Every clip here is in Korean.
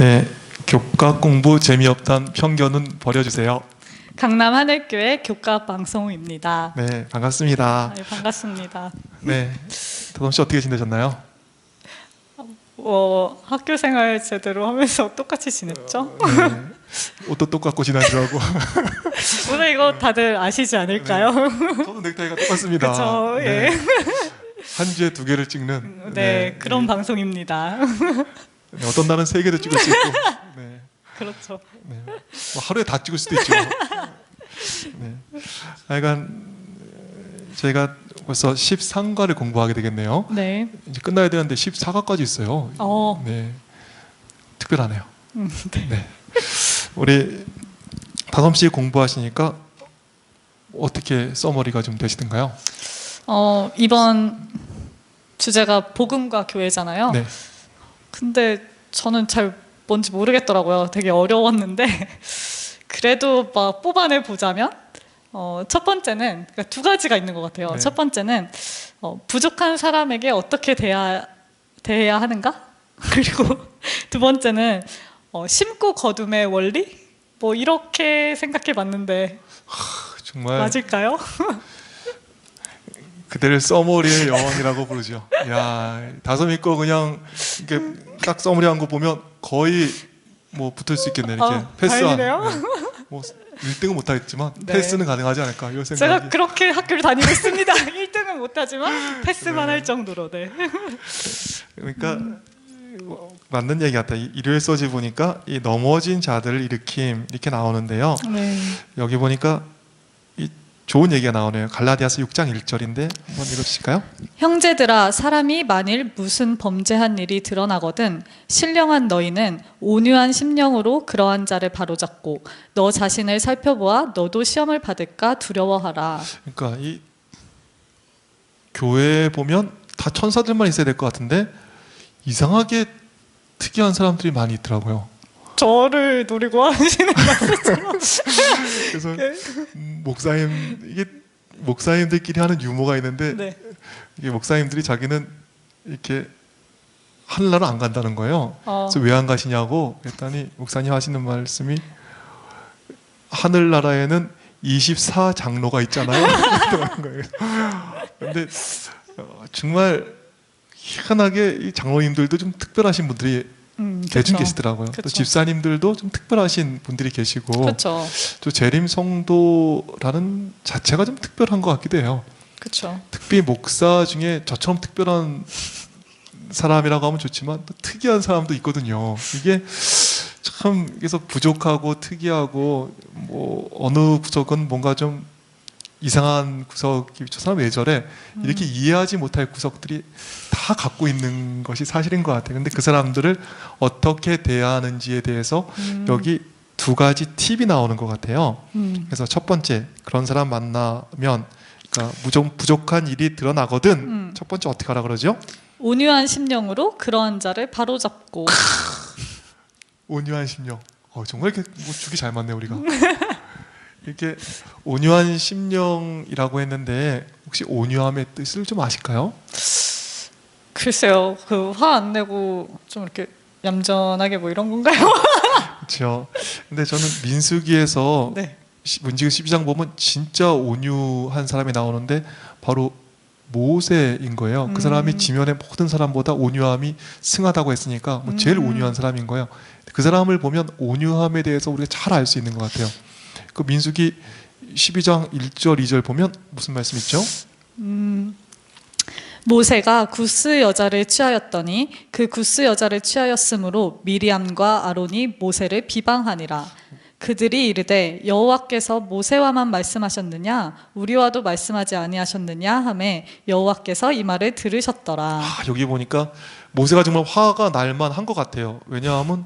네, 교과 공부 재미없단 편견은 버려주세요. 강남 하늘교회 교과 방송입니다. 네, 반갑습니다. 네, 반갑습니다. 네, 도돔 씨 어떻게 지내셨나요? 어, 학교 생활 제대로 하면서 똑같이 지냈죠? 네, 옷도 똑같고 지난주하고 오늘 이거 다들 아시지 않을까요? 저도 넥타이가 똑같습니다. 그렇죠. 네, 예. 한 주에 두 개를 찍는 네, 그런 방송입니다. 네, 어떤 날은 세 개도 찍을 수 있고 네, 그렇죠. 네, 뭐 하루에 다 찍을 수도 있죠. 네, 하여간 저희가 벌써 13과를 공부하게 되겠네요. 네. 이제 끝나야 되는데 14과까지 있어요. 어, 네, 특별하네요. 음, 네. 네, 우리 다솜 씨 공부하시니까 어떻게 써머리가 좀 되시던가요? 어, 이번 주제가 복음과 교회잖아요. 네, 근데 저는 잘 뭔지 모르겠더라고요. 되게 어려웠는데 그래도 막 뽑아내 보자면 어, 첫 번째는 그러니까 두 가지가 있는 것 같아요. 네. 첫 번째는 어, 부족한 사람에게 어떻게 대해야, 대해야 하는가? 그리고 두 번째는 어, 심고 거둠의 원리? 뭐 이렇게 생각해 봤는데 정말 맞을까요? 그대를 써머리의 여왕이라고 부르죠. 야, 다솜이 거 그냥 이렇게 딱 써머리한 거 보면 거의 뭐 붙을 수 있겠네 이렇게 아, 패스한. 네. 뭐 1등은 못하겠지만 네. 패스는 가능하지 않을까 이런 제가 생각이. 그렇게 학교를 다니고 있습니다. 1등은 못하지만 패스만 할 정도로 네. 그러니까 뭐, 맞는 얘기 같다. 이- 일요일 서지 보니까 이 넘어진 자들을 일으킴 이렇게 나오는데요. 네. 여기 보니까 이 좋은 얘기가 나오네요. 갈라디아서 6장 1절인데 한번 읽어주실까요? 형제들아 사람이 만일 무슨 범죄한 일이 드러나거든 신령한 너희는 온유한 심령으로 그러한 자를 바로잡고 너 자신을 살펴보아 너도 시험을 받을까 두려워하라. 그러니까 이 교회에 보면 다 천사들만 있어야 될 것 같은데 이상하게 특이한 사람들이 많이 있더라고요. 저를 노리고 하시는 그래서 음, 목사님 이게 목사님들끼리 하는 유머가 있는데 네. 이게 목사님들이 자기는 이렇게 하늘나라 안 간다는 거예요. 어, 그래서 왜 안 가시냐고 그랬더니 목사님 하시는 말씀이 하늘나라에는 24 장로가 있잖아요. 그러는 거예요. 근데 어, 정말 희한하게 이 장로님들도 좀 특별하신 분들이 음, 그쵸. 계시더라고요. 또 그쵸. 집사님들도 좀 특별하신 분들이 계시고 그렇죠. 또 재림 성도라는 자체가 좀 특별한 것 같기도 해요. 그렇죠. 특히 목사 중에 저처럼 특별한 사람이라고 하면 좋지만 또 특이한 사람도 있거든요. 이게 참 그래서 부족하고 특이하고 뭐 어느 구석은 뭔가 좀 이상한 구석이 저 사람 왜 저래 이렇게 이해하지 못할 구석들이 다 갖고 있는 것이 사실인 것 같아요. 근데 그 사람들을 어떻게 대하는지에 대해서 음, 여기 두 가지 팁이 나오는 것 같아요. 음, 그래서 첫 번째 그런 사람 만나면 그러니까 무정 부족한 일이 드러나거든 음. 첫 번째 어떻게 하라 그러죠? 온유한 심령으로 그러한 자를 바로잡고 온유한 심령. 어, 정말 이렇게 뭐 죽이 잘 맞네 우리가. 이렇게 온유한 심령이라고 했는데 혹시 온유함의 뜻을 좀 아실까요? 글쎄요. 그 화 안 내고 좀 이렇게 얌전하게 뭐 이런 건가요? 그렇죠. 근데 저는 민수기에서 네. 시- 문지기 12장 보면 진짜 온유한 사람이 나오는데 바로 모세인 거예요. 음. 그 사람이 지면의 모든 사람보다 온유함이 승하다고 했으니까 뭐 제일 음. 온유한 사람인 거예요. 그 사람을 보면 온유함에 대해서 우리가 잘 알 수 있는 것 같아요. 그 민수기 12장 1절 2절 보면 무슨 말씀 있죠? 음, 모세가 구스 여자를 취하였더니 그 구스 여자를 취하였으므로 미리암과 아론이 모세를 비방하니라. 그들이 이르되 여호와께서 모세와만 말씀하셨느냐 우리와도 말씀하지 아니하셨느냐 하매 여호와께서 이 말을 들으셨더라. 아, 여기 보니까 모세가 정말 화가 날만 한 것 같아요. 왜냐하면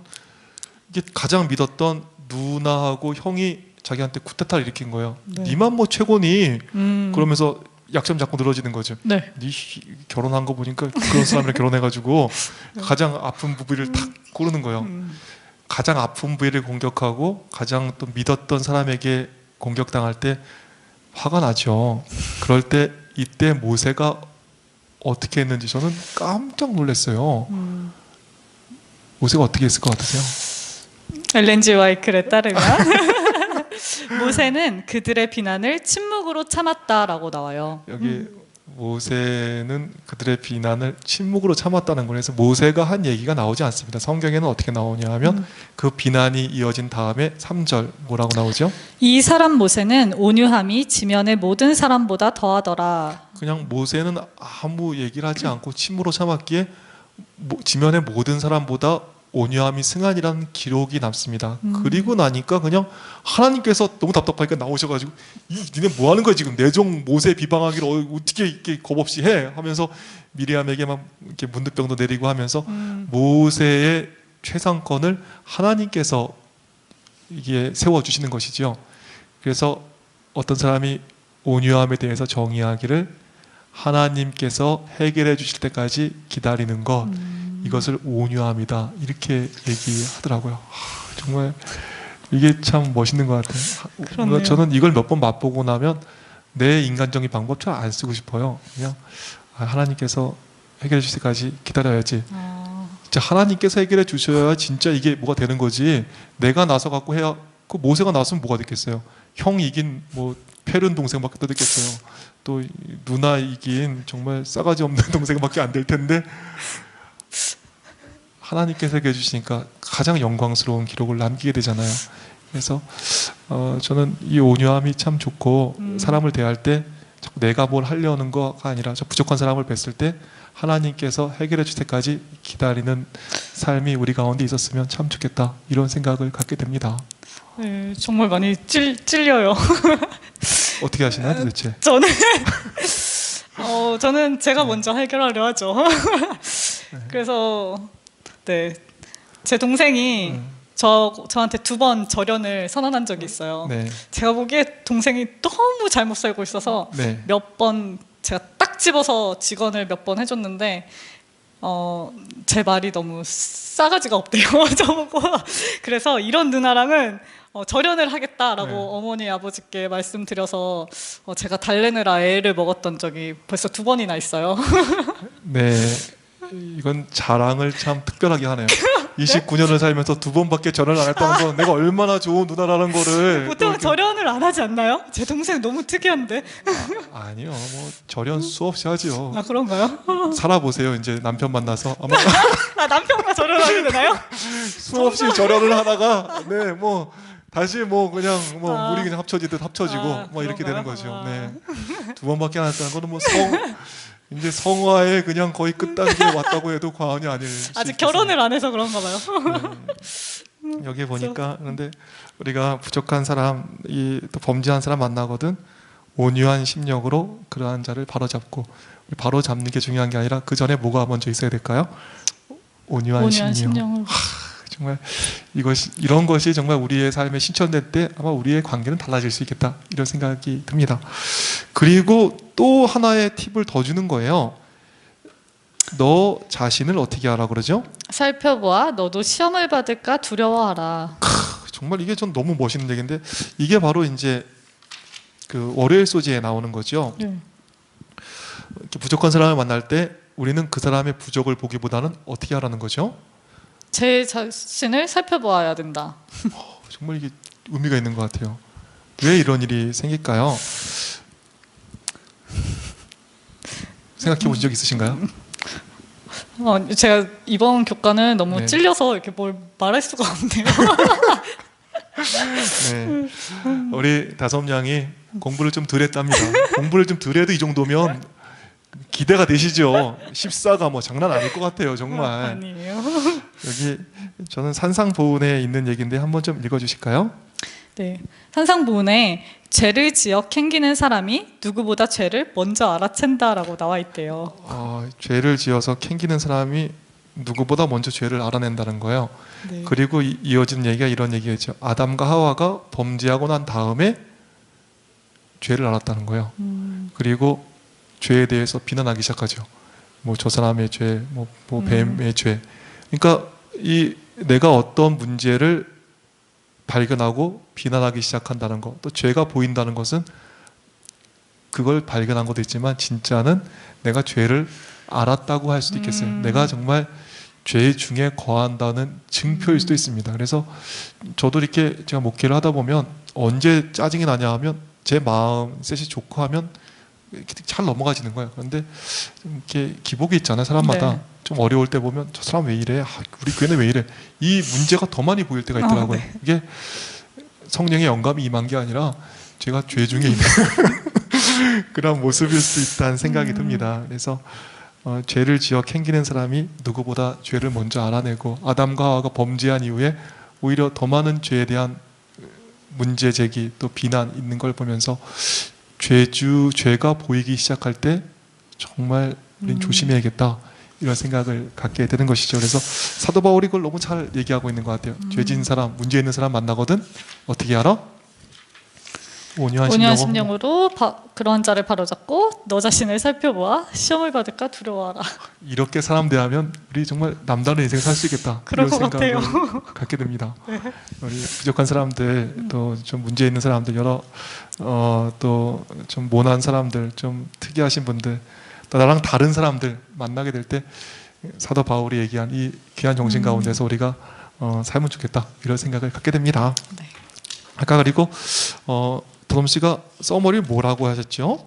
이게 가장 믿었던 누나하고 형이 자기한테 쿠데타를 일으킨 거예요. 네. 니만 뭐 최고니 음, 그러면서 약점 잡고 늘어지는 거죠. 네. 니 씨, 결혼한 거 보니까 그런 사람이랑 결혼해가지고 가장 아픈 부위를 탁 고르는 거예요. 음, 가장 아픈 부위를 공격하고 가장 또 믿었던 사람에게 공격당할 때 화가 나죠. 그럴 때 이때 모세가 어떻게 했는지 저는 깜짝 놀랐어요. 음. 모세가 어떻게 했을 것 같으세요? 엘렌지 와이클에 따르면 모세는 그들의 비난을 침묵으로 참았다라고 나와요. 여기 모세는 그들의 비난을 침묵으로 참았다는 거에서 모세가 한 얘기가 나오지 않습니다. 성경에는 어떻게 나오냐 하면 그 비난이 이어진 다음에 3절 뭐라고 나오죠? 이 사람 모세는 온유함이 지면의 모든 사람보다 더하더라. 그냥 모세는 아무 얘기를 하지 않고 침으로 참았기에 모- 지면의 모든 사람보다 온유함이 승한이라는 기록이 남습니다. 그리고 나니까 그냥 하나님께서 너무 답답하니까 나오셔가지고 이 니네 뭐 하는 거야 지금? 내 종 모세 비방하기를 어- 어떻게 이렇게 겁 없이 해? 하면서 미리암에게 막 이렇게 문득병도 내리고 하면서 모세의 최상권을 하나님께서 이게 세워 주시는 것이죠. 그래서 어떤 사람이 온유함에 대해서 정의하기를 하나님께서 해결해 주실 때까지 기다리는 것 이것을 온유함이다 이렇게 얘기하더라고요. 하, 정말 이게 참 멋있는 것 같아요. 하, 그렇네요. 저는 이걸 몇 번 맛보고 나면 내 인간적인 방법 잘 안 쓰고 싶어요. 그냥 아, 하나님께서 해결해 주실 때까지 기다려야지. 아, 진짜 하나님께서 해결해 주셔야 진짜 이게 뭐가 되는 거지. 내가 나서 갖고 해야 그 모세가 나서면 뭐가 됐겠어요. 형 이긴 뭐 페른 동생밖에 더 됐겠어요. 또이 누나 이긴 정말 싸가지 없는 동생밖에 안 될 텐데 하나님께서 해결해 주시니까 가장 영광스러운 기록을 남기게 되잖아요. 그래서 어, 저는 이 온유함이 참 좋고 음. 사람을 대할 때 자꾸 내가 뭘 하려는 거가 아니라 저 부족한 사람을 뵀을 때 하나님께서 해결해 줄 때까지 기다리는 삶이 우리 가운데 있었으면 참 좋겠다 이런 생각을 갖게 됩니다. 네, 정말 많이 찔, 찔려요. 어떻게 하시나요 도대체? 저는 어 저는 제가 먼저 해결하려 하죠. 그래서 네. 제 동생이 음. 저 저한테 두 번 절연을 선언한 적이 있어요. 네, 제가 보기에 동생이 너무 잘못 살고 있어서 네, 몇번 제가 딱 집어서 직원을 몇 번 해줬는데 어, 제 말이 너무 싸가지가 없대요. 저보고 그래서 이런 누나랑은 어, 절연을 하겠다라고 네. 어머니 아버지께 말씀드려서 어, 제가 달래느라 애를 먹었던 적이 벌써 두 번이나 있어요. 네. 이건 자랑을 참 특별하게 하네요. 29년을 살면서 두 번밖에 절을 안 했다는 건 내가 얼마나 좋은 누나라는 거를 보통 절연을 안 하지 않나요? 제 동생 너무 특이한데. 아 니요, 뭐 절연 수없이 하지요. 아 그런가요? 살아보세요. 이제 남편 만나서 아마 아 남편과 절연하게 되나요? 수없이 절연을 하다가 네뭐 다시 뭐 그냥 뭐 아. 물이 그냥 합쳐지듯 합쳐지고 아, 뭐 이렇게 되는? 거죠. 아. 네. 두 번밖에 안 했다는 거는 뭐성 이제 성화의 그냥 거의 끝단계에 왔다고 해도 과언이 아닐 수 아직. 결혼을 안 해서 그런가 봐요. 네. 여기 보니까 그런데 우리가 부족한 사람 이 또 범죄한 사람 만나거든 온유한 심령으로 그러한 자를 바로잡고 바로 잡는 게 중요한 게 아니라 그 전에 뭐가 먼저 있어야 될까요? 온유한, 온유한 심령. 심령을. 정말 이것이 이런 것이 정말 우리의 삶에 실천될 때 아마 우리의 관계는 달라질 수 있겠다 이런 생각이 듭니다. 그리고 또 하나의 팁을 더 주는 거예요. 너 자신을 어떻게 하라 그러죠? 살펴보아 너도 시험을 받을까 두려워하라. 정말 이게 전 너무 멋있는 얘기인데 이게 바로 이제 그 월요일 소지에 나오는 거죠. 네. 이렇게 부족한 사람을 만날 때 우리는 그 사람의 부족을 보기보다는 어떻게 하라는 거죠? 제 자신을 살펴보아야 된다. 정말 이게 의미가 있는 것 같아요. 왜 이런 일이 생길까요? 생각해 보신 적 있으신가요? 어, 제가 이번 교과는 너무 네. 찔려서 이렇게 뭘 말할 수가 없네요. 네. 우리 다솜 양이 공부를 좀 덜 했답니다. 공부를 좀 덜 해도 이 정도면 기대가 되시죠? 14가 뭐 장난 아닐 것 같아요, 정말. 아니에요. 여기 저는 산상보훈에 있는 얘기인데 한번 좀 읽어주실까요? 네. 산상보훈에 죄를 지어 캥기는 사람이 누구보다 죄를 먼저 알아챈다라고 나와 있대요. 어, 죄를 지어서 캥기는 사람이 누구보다 먼저 죄를 알아낸다는 거예요. 네. 그리고 이- 이어지는 얘기가 이런 얘기겠죠. 아담과 하와가 범죄하고 난 다음에 죄를 알았다는 거예요. 음, 그리고 죄에 대해서 비난하기 시작하죠. 뭐 저 사람의 죄, 뭐, 뭐 음. 뱀의 죄. 그러니까 이 내가 어떤 문제를 발견하고 비난하기 시작한다는 것, 또 죄가 보인다는 것은 그걸 발견한 것도 있지만 진짜는 내가 죄를 알았다고 할 수도 있겠어요. 음. 내가 정말 죄 중에 거한다는 증표일 수도 있습니다. 그래서 저도 이렇게 제가 목회를 하다 보면 언제 짜증이 나냐 하면 제 마음 셋이 좋고 하면 잘 넘어가지는 거예요. 그런데 좀 이렇게 기복이 있잖아요. 사람마다 네. 좀 어려울 때 보면 저 사람 왜 이래? 아, 우리 교회는 왜 이래? 이 문제가 더 많이 보일 때가 있더라고요. 아, 네. 이게 성령의 영감이 임한 게 아니라 제가 죄 중에 있는 그런 모습일 수 있다는 생각이 음. 듭니다. 그래서 어, 죄를 지어 캥기는 사람이 누구보다 죄를 먼저 알아내고 아담과 하와가 범죄한 이후에 오히려 더 많은 죄에 대한 문제 제기 또 비난 있는 걸 보면서 죄주 죄가 보이기 시작할 때 정말 우린 음. 조심해야겠다 이런 생각을 갖게 되는 것이죠. 그래서 사도 바울이 그걸 너무 잘 얘기하고 있는 것 같아요. 음. 죄진 사람, 문제 있는 사람 만나거든 어떻게 알아? 온유한, 온유한 심령으로 심령으로 바- 그러한 자를 바로잡고 너 자신을 살펴보아 시험을 받을까 두려워하라. 이렇게 사람 대하면 우리 정말 남다른 인생 살 수 있겠다 그럴 이런 것 같아요. 네. 갖게 됩니다. 우리 부족한 사람들 또 좀 문제 있는 사람들 여러 어, 또 좀 모난 사람들 좀 특이하신 분들 또 나랑 다른 사람들 만나게 될 때 사도 바울이 얘기한 이 귀한 정신 음. 가운데서 우리가 어, 살면 좋겠다 이런 생각을 갖게 됩니다. 네. 아까 그리고 어, 도돔 씨가 써머리 뭐라고 하셨죠?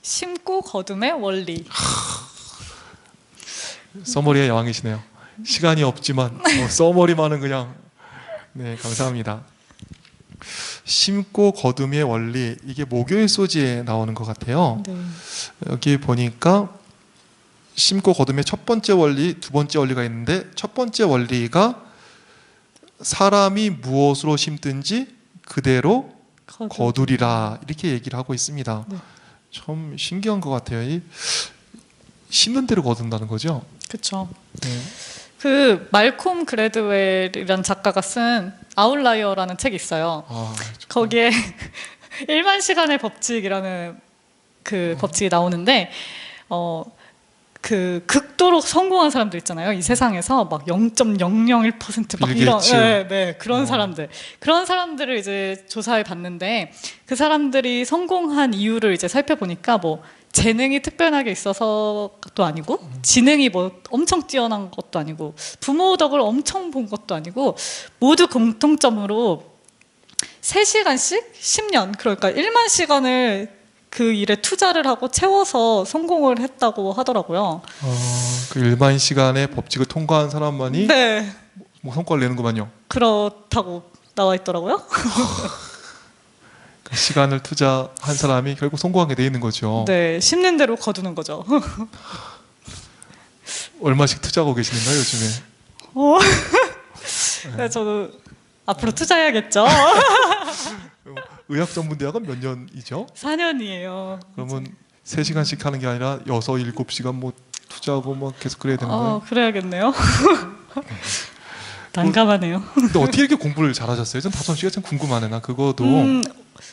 심고 거둠의 원리. 써머리의 여왕이시네요. 시간이 없지만 어, 써머리만은 그냥 네 감사합니다. 심고 거둠의 원리 이게 목요일 소지에 나오는 것 같아요. 네. 여기 보니까 심고 거둠의 첫 번째 원리, 두 번째 원리가 있는데 첫 번째 원리가 사람이 무엇으로 심든지 그대로 거두리라 이렇게 얘기를 하고 있습니다. 네. 참 신기한 것 같아요. 이 심는 대로 거둔다는 거죠. 그렇죠. 네. 그 말콤 그레드웰이라는 작가가 쓴 아웃라이어라는 책이 있어요. 아, 거기에 1만 시간의 법칙이라는 그 법칙이 나오는데 어. 그 극도로 성공한 사람들 있잖아요. 이 세상에서 막 0.001%막 빌 이런. 네, 네, 그런 어. 사람들. 그런 사람들을 이제 조사해 봤는데 그 사람들이 성공한 이유를 이제 살펴보니까 뭐 재능이 특별하게 있어서도 아니고 지능이 뭐 엄청 뛰어난 것도 아니고 부모 덕을 엄청 본 것도 아니고 모두 공통점으로 3시간씩 10년 그러니까 1만 시간을 그 일에 투자를 하고 채워서 성공을 했다고 하더라고요. 어, 그 일반 시간의 법칙을 통과한 사람만이 네. 뭐 성과를 내는구만요. 그렇다고 나와 있더라고요. 그 시간을 투자한 사람이 결국 성공하게 돼 있는 거죠. 네, 심는 대로 거두는 거죠. 얼마씩 투자하고 계시는가요 요즘에? 어. 네, 저도 앞으로 투자해야겠죠. 의학 전문 대학은 몇 년이죠? 4년이에요. 그러면 3 시간씩 하는 게 아니라 6, 7시간 뭐 투자하고 막 계속 그래야 되는 거예요. 어, 그래야겠네요. 난감하네요. 근데 어떻게 이렇게 공부를 잘하셨어요? 전 다솜 씨가 참 궁금하네. 나 그거도 음,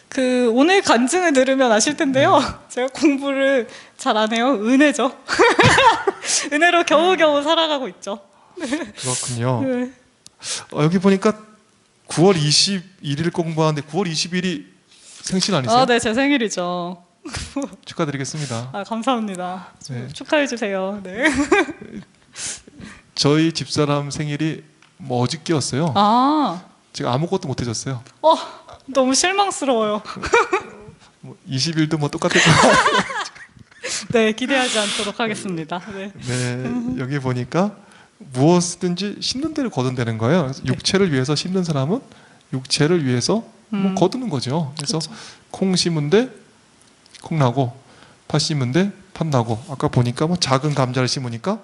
그 오늘 간증을 들으면 아실 텐데요. 제가 공부를 잘 안 해요. 은혜죠. 은혜로 겨우겨우 살아가고 있죠. 그렇군요. 네. 어, 여기 보니까 9월 21일 공부하는데 9월 20일이 생신 아니세요? 아, 네, 제 생일이죠. 축하드리겠습니다. 아, 감사합니다. 네. 축하해 주세요. 네. 저희 집사람 생일이 뭐 어저께였어요. 아, 제가 아무것도 못 해줬어요. 어, 너무 실망스러워요. 뭐 20일도 뭐 똑같을 거 네, 기대하지 않도록 하겠습니다. 네. 네, 여기 보니까 무엇이든지 심는 대로 거둔다는 거예요. 네. 육체를 위해서 심는 사람은 육체를 위해서 뭐 음. 거두는 거죠. 그래서 그쵸. 콩 심은데 콩 나고 팥 심은데 팥 나고 아까 보니까 뭐 작은 감자를 심으니까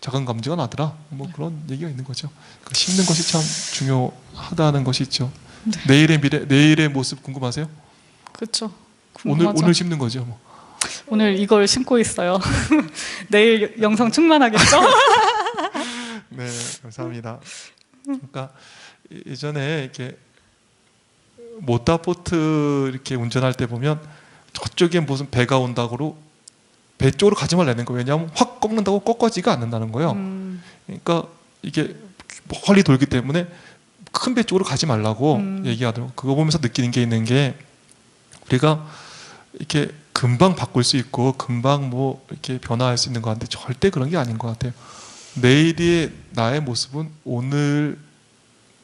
작은 감자가 나더라. 뭐 그런 얘기가 있는 거죠. 그 심는 것이 참 중요하다는 것이 있죠. 네. 내일의 미래, 내일의 모습 궁금하세요? 그렇죠. 오늘 오늘 심는 거죠. 뭐. 오늘 이걸 신고 있어요. 내일 영상 충만하겠죠? 네, 감사합니다. 그러니까 이- 예전에 이렇게 모타포트 이렇게 운전할 때 보면 저쪽에 무슨 배가 온다고 배 쪽으로 가지 말라는 거예요. 왜냐하면 확 꺾는다고 꺾어지가 않는다는 거예요. 음, 그러니까 이게 멀리 돌기 때문에 큰 배 쪽으로 가지 말라고 음. 얘기하더라고. 그거 보면서 느끼는 게 있는 게 우리가 이렇게 금방 바꿀 수 있고 금방 뭐 이렇게 변화할 수 있는 것 같은데 절대 그런 게 아닌 것 같아요. 내일의 나의 모습은 오늘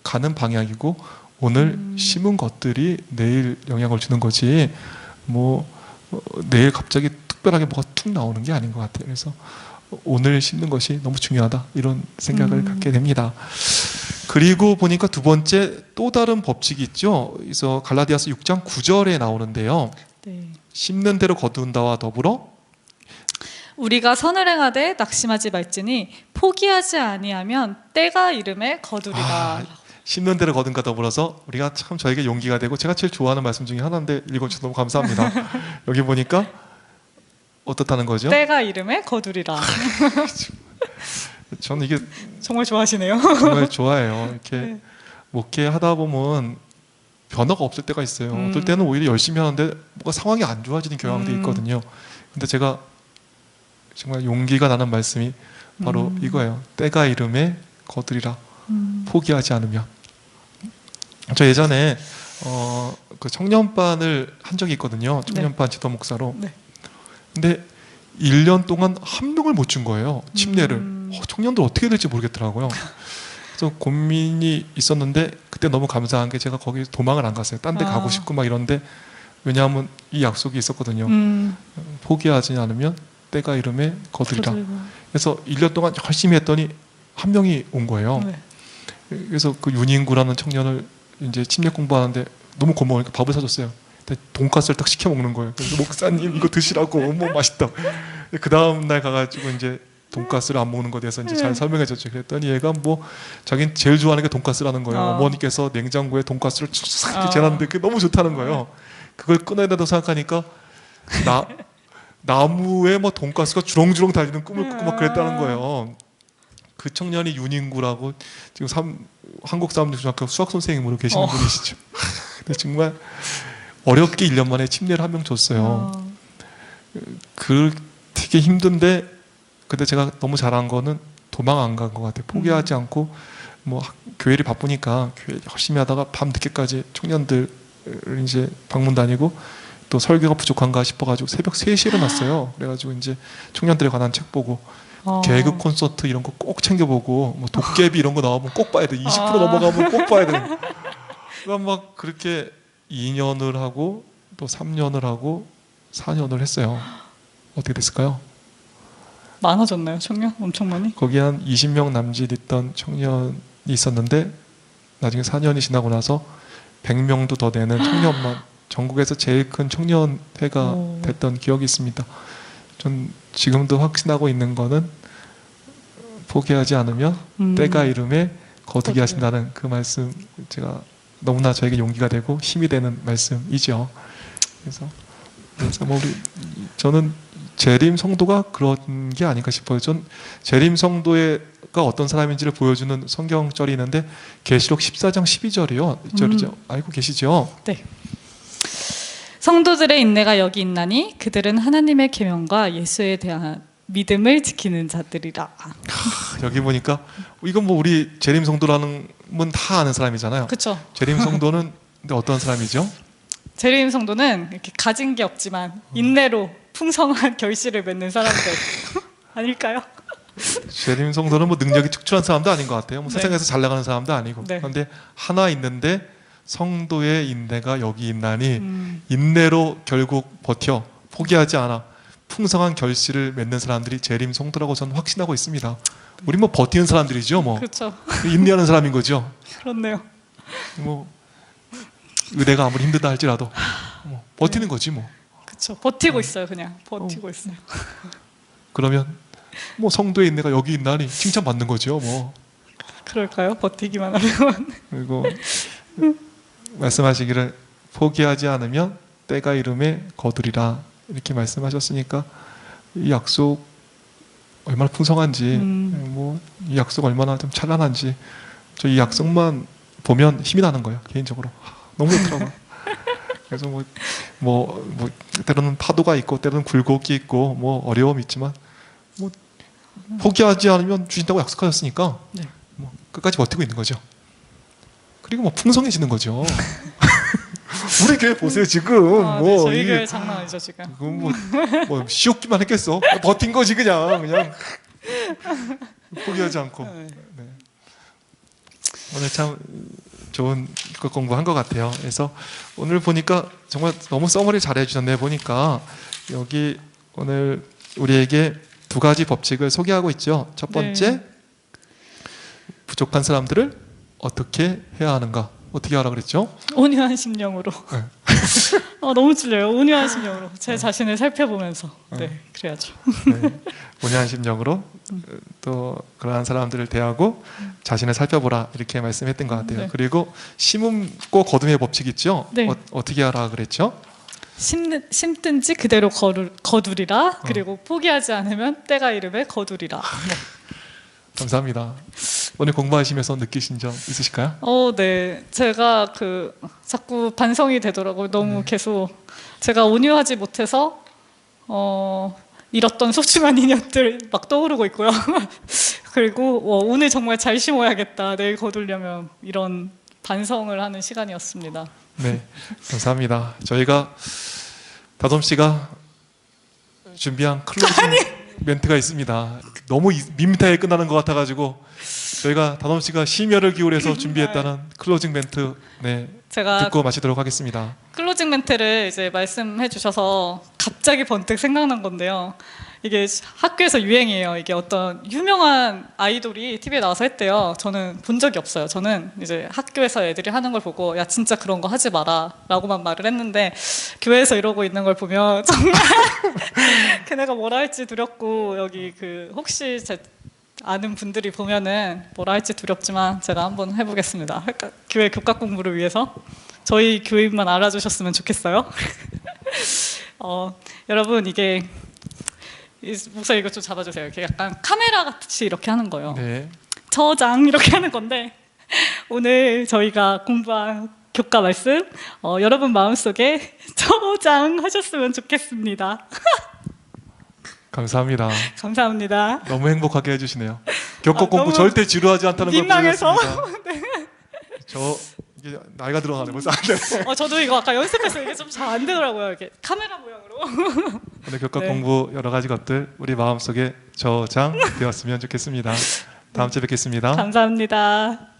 가는 방향이고 오늘 심은 것들이 내일 영향을 주는 거지 뭐 어, 내일 갑자기 특별하게 뭐가 툭 나오는 게 아닌 것 같아요. 그래서 오늘 심는 것이 너무 중요하다 이런 생각을 음. 갖게 됩니다. 그리고 보니까 두 번째 또 다른 법칙이 있죠. 그래서 갈라디아서 6장 9절에 나오는데요. 네. 심는 대로 거둔다와 더불어 우리가 선을 행하되 낙심하지 말지니 포기하지 아니하면 때가 이름에 거두리라. 아, 심는 대로 거둔과 더불어서 우리가 참 저에게 용기가 되고 제가 제일 좋아하는 말씀 중에 하나인데 읽어주셔서 너무 감사합니다. 여기 보니까 어떻다는 거죠? 때가 이름에 거두리라. 저는 이게 정말 좋아하시네요. 정말 좋아해요. 이렇게 네. 목회 하다 보면 변화가 없을 때가 있어요. 음. 어떨 때는 오히려 열심히 하는데 뭔가 상황이 안 좋아지는 경향도 음. 있거든요. 근데 제가 정말 용기가 나는 말씀이 바로 음. 이거예요. 때가 이름에 거두리라. 음. 포기하지 않으면. 저 예전에 어, 그 청년반을 한 적이 있거든요. 청년반 지도 목사로. 네. 근데 1년 동안 한 명을 못 준 거예요. 침례를. 음. 어, 청년들 어떻게 될지 모르겠더라고요. 그래서 고민이 있었는데 그때 너무 감사한 게 제가 거기 도망을 안 갔어요. 딴데 아. 가고 싶고 막 이런데 왜냐하면 이 약속이 있었거든요. 음. 포기하지 않으면 때가 이름에. 거두리라. 그래서 1년 동안 열심히 했더니 한 명이 온 거예요. 네. 그래서 그 윤인구라는 청년을 이제 침례 공부하는데 너무 고마우니까 밥을 사줬어요. 근데 돈가스를 딱 시켜 먹는 거예요. 그래서 목사님 이거 드시라고 어머 맛있다. 그 다음 날 가가지고 이제 돈가스를 안 먹는 것에 대해서 이제 잘 설명해 줬죠. 그랬더니 얘가 뭐 자기는 제일 좋아하는 게 돈가스라는 거예요. 아. 어머니께서 냉장고에 돈가스를 쫙 아. 재놨는데 그게 너무 좋다는 거예요. 그걸 끊어야 된다고 생각하니까 나 나무에 뭐 돈가스가 주렁주렁 달리는 꿈을 꾸고 막 그랬다는 거예요. 그 청년이 윤인구라고 지금 삼, 한국 사람들 중학교 수학 선생님으로 계시는 어. 분이시죠. 근데 정말 어렵게 1년 만에 침례를 한 명 줬어요. 어. 그 되게 힘든데 근데 제가 너무 잘한 거는 도망 안 간 것 같아요. 포기하지 않고 뭐 학- 교회를 바쁘니까 교회 열심히 하다가 밤 늦게까지 청년들 이제 방문 다니고 또 설교가 부족한가 싶어가지고 새벽 3시에 일어났어요. 그래가지고 이제 청년들에 관한 책 보고 어. 개그 콘서트 이런 거 꼭 챙겨보고 뭐 도깨비 이런 거 나오면 꼭 봐야 돼. 20% 아. 넘어가면 꼭 봐야 돼. 그러니까 막 그렇게 2년을 하고 또 3년을 하고 4년을 했어요. 어떻게 됐을까요? 많아졌나요, 청년? 엄청 많이? 거기 한 20명 남짓 있던 청년이 있었는데 나중에 4년이 지나고 나서 100명도 더 되는 청년만 전국에서 제일 큰 청년회가 오. 됐던 기억이 있습니다. 전 지금도 확신하고 있는 거는 포기하지 않으면 음. 때가 이름에 거두게. 하신다는 그 말씀 제가 너무나 저에게 용기가 되고 힘이 되는 말씀이죠. 그래서 그래서 뭐 우리 저는 재림 성도가 그런 게 아닌가 싶어요. 전 재림 성도가 어떤 사람인지를 보여주는 성경절이 있는데 계시록 14장 12절이요. 이 절이죠. 음. 알고 계시죠? 네. 성도들의 인내가 여기 있나니 그들은 하나님의 계명과 예수에 대한 믿음을 지키는 자들이라. 여기 보니까 이건 뭐 우리 재림 성도라는 분 다 아는 사람이잖아요. 그렇죠. 재림 성도는 어떤 사람이죠? 재림 성도는 이렇게 가진 게 없지만 인내로 풍성한 결실을 맺는 사람들 아닐까요? 재림 성도는 뭐 능력이 특출한 사람도 아닌 것 같아요. 뭐 네. 세상에서 잘 나가는 사람도 아니고. 네. 그런데 하나 있는데 성도의 인내가 여기 있나니 음, 인내로 결국 버텨 포기하지 않아 풍성한 결실을 맺는 사람들이 재림 성도라고 저는 확신하고 있습니다. 우리 뭐 버티는 사람들이죠, 뭐 그렇죠. 인내하는 사람인 거죠. 그렇네요. 뭐 의대가 아무리 힘들다 할지라도 뭐 버티는 거지 뭐. 그렇죠. 버티고 있어요, 그냥 버티고 있어요. 그러면 뭐 성도의 인내가 여기 있나니 칭찬 받는 거죠, 뭐. 그럴까요? 버티기만 하면. 그리고 말씀하시기를 포기하지 않으면 때가 이름에 거두리라 이렇게 말씀하셨으니까 이 약속 얼마나 풍성한지 음. 뭐이 약속 얼마나 좀 찬란한지 저 이 약속만 보면 힘이 나는 거예요 개인적으로 하, 너무 좋더라고요 그래서 뭐, 뭐, 뭐 때로는 파도가 있고 때로는 굴곡이 있고 뭐 어려움이 있지만 뭐 포기하지 않으면 주신다고 약속하셨으니까 네. 뭐 끝까지 버티고 있는 거죠. 그리고 뭐 풍성해지는 거죠. 우리 교회 보세요 지금 아, 네, 뭐 저희 이- 교회 장난 아니죠 지금. 그거 뭐, 뭐 쉬웠기만 했겠어. 버틴 거지 그냥 그냥. 포기하지 않고 네. 네. 오늘 참 좋은 것 공부한 것 같아요. 그래서 오늘 보니까 정말 너무 써머리 잘해 주셨네 보니까 여기 오늘 우리에게 두 가지 법칙을 소개하고 있죠. 첫 번째 네. 부족한 사람들을 어떻게 해야 하는가? 어떻게 하라 그랬죠? 온유한 심령으로. 네. 어, 너무 찔려요. 온유한 심령으로 제 자신을 살펴보면서. 네, 그래야죠. 네. 온유한 심령으로 또 그러한 사람들을 대하고 자신을 살펴보라 이렇게 말씀했던 것 같아요. 네. 그리고 심음고 거둠의 법칙 있죠? 네. 어, 어떻게 하라 그랬죠? 심는, 심든지 그대로 거두, 거두리라. 그리고 포기하지 않으면 때가 이름에 거두리라. 감사합니다. 오늘 공부하시면서 느끼신 점 있으실까요? 어, 네. 제가 그 자꾸 반성이 되더라고요. 너무 계속 제가 온유하지 못해서 어 잃었던 소중한 인연들 막 떠오르고 있고요. 그리고 어, 오늘 정말 잘 심어야겠다. 내일 거두려면 이런 반성을 하는 시간이었습니다. 네, 감사합니다. 저희가 다솜 씨가 준비한 클로징 멘트가 있습니다. 너무 이- 밋밋하게 끝나는 것 같아가지고 저희가 다솜 씨가 심혈을 기울여서 준비했다는 클로징 멘트 네, 제가 듣고 마치도록 하겠습니다. 클로징 멘트를 이제 말씀해 주셔서 갑자기 번뜩 생각난 건데요. 이게 학교에서 유행이에요. 이게 어떤 유명한 아이돌이 TV에 나와서 했대요. 저는 본 적이 없어요. 저는 이제 학교에서 애들이 하는 걸 보고 야 진짜 그런 거 하지 마라 라고만 말을 했는데 교회에서 이러고 있는 걸 보면 정말 걔네가 뭐라 할지 두렵고 여기 그 혹시 제 아는 분들이 보면은 뭐라 할지 두렵지만 제가 한번 해보겠습니다. 교회 교과 공부를 위해서 저희 교인만 알아주셨으면 좋겠어요. 어, 여러분 이게 이 목소리 이거 좀 잡아주세요. 이렇게 약간 카메라 같이 이렇게 하는 거예요. 네, 저장 이렇게 하는 건데 오늘 저희가 공부한 교과 말씀 어, 여러분 마음속에 저장하셨으면 좋겠습니다. 감사합니다. 감사합니다. 너무 행복하게 해주시네요. 격고 아, 공부 절대 지루하지 않다는 걸 민망해서. 보여줬습니다. 저 이게 나이가 들어가네 벌써 안 되네. 어, 저도 이거 아까 연습해서 이게 좀 잘 안 되더라고요. 이렇게 카메라 모양으로. 오늘 교과 네. 공부 여러 가지 것들 우리 마음속에 저장되었으면 좋겠습니다. 다음 주에 뵙겠습니다. 감사합니다.